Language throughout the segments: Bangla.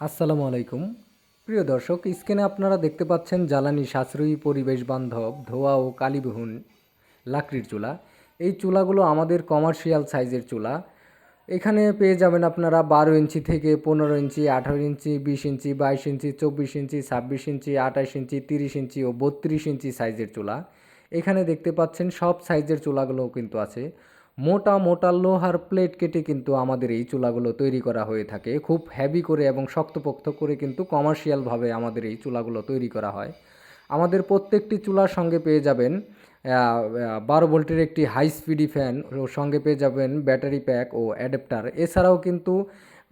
আসসালামু আলাইকুম। প্রিয় দর্শক, স্ক্রিনে আপনারা দেখতে পাচ্ছেন জ্বালানি সাশ্রয়ী পরিবেশ বান্ধব ধোয়া ও কালিবিহীন লাকড়ির চুলা। এই চুলাগুলো আমাদের কমার্শিয়াল সাইজের চুলা। এখানে পেয়ে যাবেন আপনারা বারো ইঞ্চি থেকে পনেরো ইঞ্চি, আঠারো ইঞ্চি, বিশ ইঞ্চি, বাইশ ইঞ্চি, চব্বিশ ইঞ্চি, ছাব্বিশ ইঞ্চি, আঠাশ ইঞ্চি, তিরিশ ইঞ্চি ও বত্রিশ ইঞ্চি সাইজের চুলা। এখানে দেখতে পাচ্ছেন সব সাইজের চুলাগুলোও কিন্তু আছে। মোটা মোটা লোহার প্লেট কেটে কিন্তু আমাদের এই চুলাগুলো তৈরি করা হয়ে থাকে। খুব হ্যাভি করে এবং শক্তপোক্ত করে কিন্তু কমার্শিয়ালভাবে আমাদের এই চুলাগুলো তৈরি করা হয়। আমাদের প্রত্যেকটি চুলার সঙ্গে পেয়ে যাবেন বারো ভোল্টের একটি হাই স্পিডি ফ্যান ও সঙ্গে পেয়ে যাবেন ব্যাটারি প্যাক ও অ্যাডাপ্টার এছাড়াও কিন্তু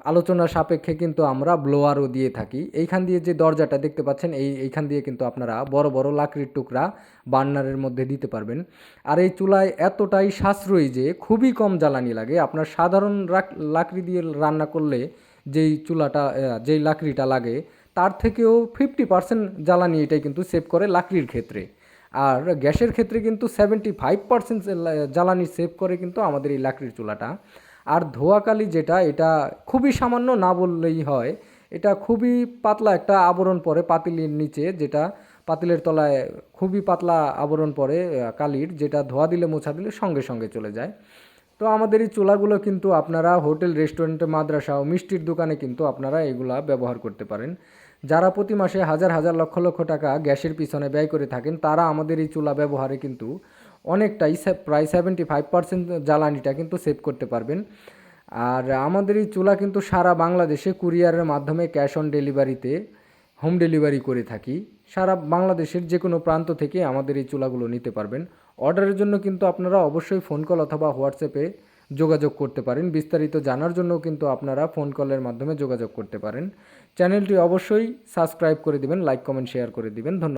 আলোচনা সাপেক্ষে কিন্তু আমরা ব্লোয়ারও দিয়ে থাকি। এইখান দিয়ে যে দরজাটা দেখতে পাচ্ছেন, এই, এইখান দিয়ে কিন্তু আপনারা বড় বড় লাকড়ির টুকরা বার্নারের মধ্যে দিতে পারবেন। আর এই চুলায় এতটাই সাশ্রয়ী যে খুবই কম জ্বালানি লাগে। আপনার সাধারণ লাকড়ি দিয়ে রান্না করলে যেই চুলাটা যেই লাকড়িটা লাগে, তার থেকেও ফিফটি পার্সেন্ট জ্বালানি এটাই কিন্তু সেভ করে লাকড়ির ক্ষেত্রে। আর গ্যাসের ক্ষেত্রে কিন্তু সেভেন্টি ফাইভ পার্সেন্ট জ্বালানি সেভ করে কিন্তু আমাদের এই লাকড়ির চুলাটা। আর ধোয়াকালি যেটা, এটা খুবই সামান্য না বললেই হয়, এটা খুবই পাতলা একটা আবরণ পরে পাতিলের নিচে, যেটা পাতিলের তলায় খুবই পাতলা আবরণ পরে কালির, যেটা ধোয়া দিলে মোছা দিলে সঙ্গে সঙ্গে চলে যায়। তো আমাদের এই চুলাগুলো কিন্তু আপনারা হোটেল, রেস্টুরেন্টে, মাদ্রাসা ও মিষ্টির দোকানে কিন্তু আপনারা এগুলা ব্যবহার করতে পারেন। যারা প্রতি মাসে হাজার হাজার, লক্ষ লক্ষ টাকা গ্যাসের পিছনে ব্যয় করে থাকেন, তারা আমাদের এই চুলা ব্যবহারে কিন্তু অনেকটাই প্রায় সেভেন্টি ফাইভ পার্সেন্ট জ্বালানিটা কিন্তু সেভ করতে পারবেন। আর আমাদের এই চুলা কিন্তু সারা বাংলাদেশে কুরিয়ারের মাধ্যমে ক্যাশ অন ডেলিভারিতে হোম ডেলিভারি করে থাকি। সারা বাংলাদেশের যে কোনো প্রান্ত থেকে আমাদের এই চুলাগুলো নিতে পারবেন। অর্ডারের জন্য কিন্তু আপনারা অবশ্যই ফোন কল অথবা হোয়াটসঅ্যাপে যোগাযোগ করতে পারেন। বিস্তারিত জানার জন্য কিন্তু আপনারা ফোন কলের মাধ্যমে যোগাযোগ করতে পারেন। চ্যানেলটি অবশ্যই সাবস্ক্রাইব করে দিবেন লাইক কমেন্ট শেয়ার করে দিবেন। ধন্যবাদ।